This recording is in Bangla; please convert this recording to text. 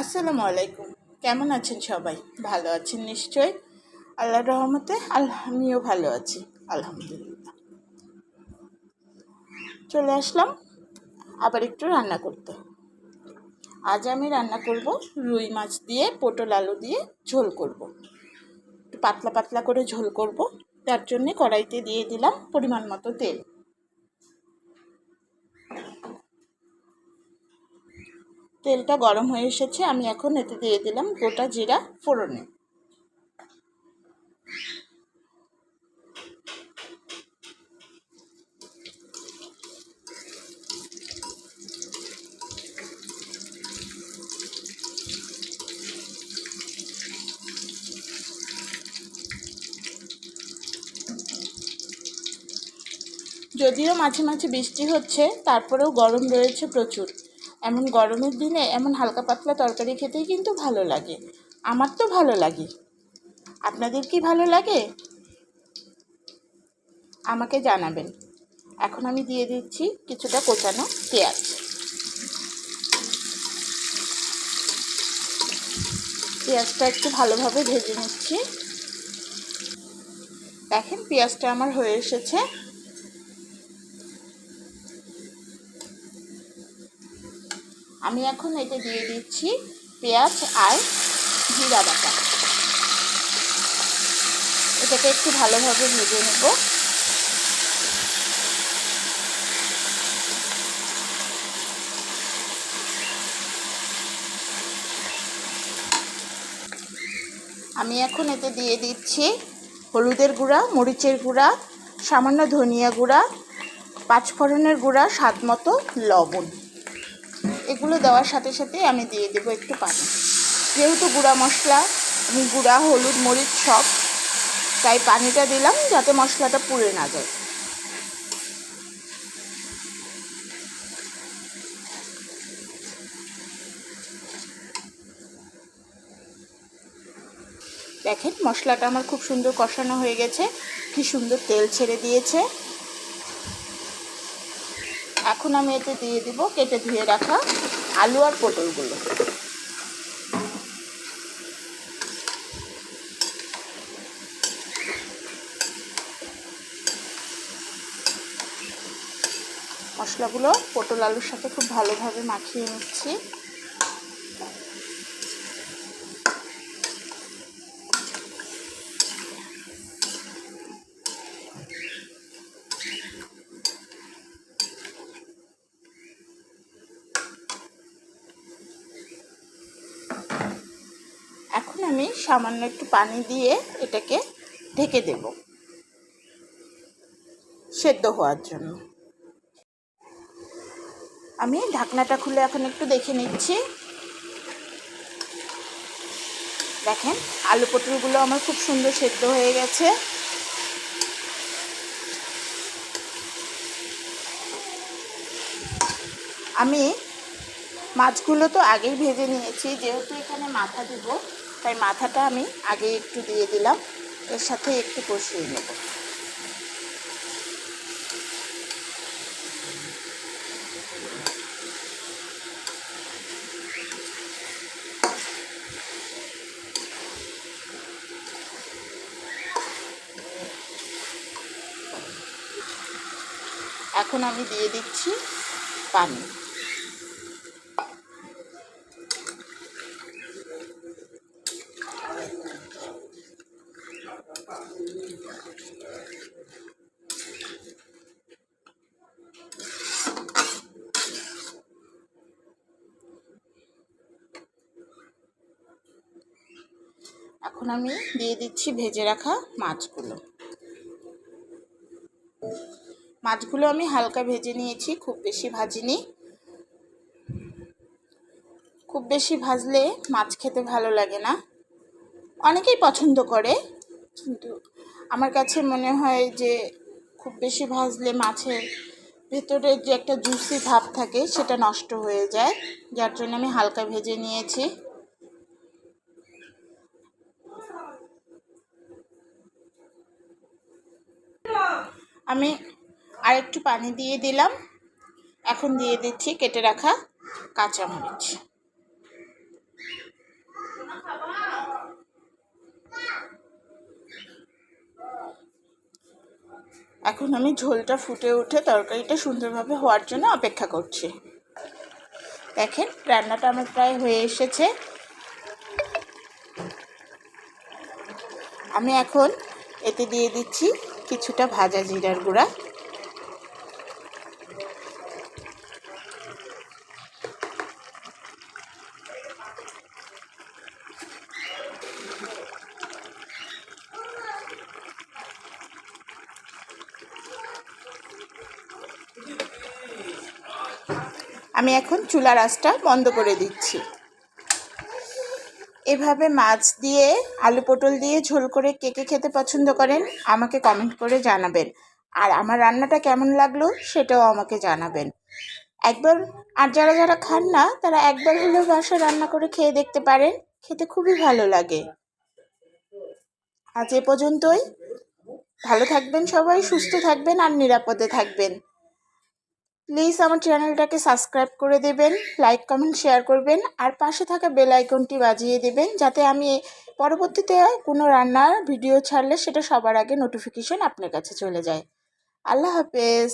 আসসালামু আলাইকুম। কেমন আছেন সবাই? ভালো আছেন নিশ্চয় আল্লাহর রহমতে আল্লাহ আমিও ভালো আছি, আলহামদুলিল্লাহ। চলে আসলাম, আবার একটু রান্না করতে। আজ আমি রান্না করব রুই মাছ দিয়ে, পটল আলু দিয়ে ঝোল করব। একটু পাতলা পাতলা করে ঝোল করব, তার জন্যে কড়াইতে দিয়ে দিলাম পরিমাণ মতো তেল। তেলটা গরম হয়ে এসেছে, আমি এখন এতে দিয়ে দিলাম গোটা জিরা ফোড়নে। যদিও মাঝে মাঝে বৃষ্টি হচ্ছে, তারপরেও গরম রয়েছে প্রচুর। এমন গরমের দিনে এমন হালকা পাতলা তরকারি খেতেই কিন্তু ভালো লাগে। আমার তো ভালো লাগে। আপনাদের কি ভালো লাগে? আমাকে জানাবেন। এখন আমি দিয়ে দিচ্ছি কিছুটা কোচানো পেঁয়াজ। পেঁয়াজটা একটু ভালোভাবে ভেজে নিচ্ছি। দেখেন পেঁয়াজটা আমার হয়ে এসেছে। আমি এখন এতে দিয়ে দিচ্ছি পেঁয়াজ আর জিরা বাটা। এটাকে একটু ভালোভাবে ভেজে নেব। আমি এখন এতে দিয়ে দিচ্ছি হলুদের গুঁড়া, মরিচের গুঁড়া, সামান্য ধনিয়া গুঁড়া, পাঁচফোড়নের গুঁড়া, স্বাদ মতো লবণ। এগুলো দেওয়ার সাথে সাথে আমি দিয়ে দেবো একটু পানি। যেহেতু গুঁড়া মশলা, আমি গুঁড়া, হলুদ, মরিচ সব, তাই পানিটা দিলাম যাতে মশলাটা পুড়ে না যায়। দেখেন মশলাটা আমার খুব সুন্দর কষানো হয়ে গেছে, কি সুন্দর তেল ছেড়ে দিয়েছে। এখন আমি এতে দিয়ে দিব, কেটে ধুয়ে রাখা আলু আর পটলগুলো। মশলাগুলো পটল আলুর সাথে খুব ভালোভাবে মাখিয়ে নিচ্ছি। এখন আমি সামান্য একটু পানি দিয়ে এটাকে ঢেকে দেব। সেদ্ধ হওয়ার জন্য। আমি ঢাকনাটা খুলে এখন একটু দেখে নিচ্ছি। দেখেন, আলু পটলগুলো আমার খুব সুন্দর সেদ্ধ হয়ে গেছে। আমি মাছগুলো তো আগেই ভেজে নিয়েছি, যেহেতু এখানে মাথা দেব তাই মাথাটা আমি আগে একটু দিয়ে দিলাম। এর সাথে একটু কষিয়ে নেব। এখন আমি দিয়ে দিচ্ছি পানি। এখন আমি দিয়ে দিচ্ছি ভেজে রাখা মাছগুলো। মাছগুলো আমি হালকা ভেজে নিয়েছি, খুব বেশি ভাজিনি। খুব বেশি ভাজলে মাছ খেতে ভালো লাগে না। অনেকেই পছন্দ করে, কিন্তু আমার কাছে মনে হয় যে খুব বেশি ভাজলে মাছের ভেতরে যে একটা জুসি ভাব থাকে সেটা নষ্ট হয়ে যায়। যার জন্য আমি হালকা ভেজে নিয়েছি। আমি আরেকটু পানি দিয়ে দিলাম। এখন দিয়ে দিচ্ছি কেটে রাখা কাঁচামরিচ। এখন আমি ঝোলটা ফুটে উঠে তরকারিটা সুন্দরভাবে হওয়ার জন্য অপেক্ষা করছি। দেখেন, রান্নাটা আমার প্রায় হয়ে এসেছে। আমি এখন এতে দিয়ে দিচ্ছি কিছুটা ভাজা জিরার গুঁড়া। আমি এখন চুলার আঁচটা বন্ধ করে দিচ্ছি। এভাবে মাছ দিয়ে, আলু পটল দিয়ে ঝোল করে কে কে খেতে পছন্দ করেন, আমাকে কমেন্ট করে জানাবেন। আর আমার রান্নাটা কেমন লাগল সেটাও আমাকে জানাবেন। একবার আর যারা যারা খান না, তারা একবার হলেও বাসা রান্না করে খেয়ে দেখতে পারেন, খেতে খুবই ভালো লাগে। আজ এ পর্যন্তই। ভালো থাকবেন সবাই, সুস্থ থাকবেন আর নিরাপদে থাকবেন। প্লিজ আমার চ্যানেলটাকে সাবস্ক্রাইব করে দেবেন, লাইক, কমেন্ট, শেয়ার করবেন, আর পাশে থাকা বেল আইকনটি বাজিয়ে দেবেন যাতে আমি পরবর্তীতে কোনো রান্নার ভিডিও ছাড়লে সেটা সবার আগে নোটিফিকেশন আপনার কাছে চলে যায়। আল্লাহ হাফেজ।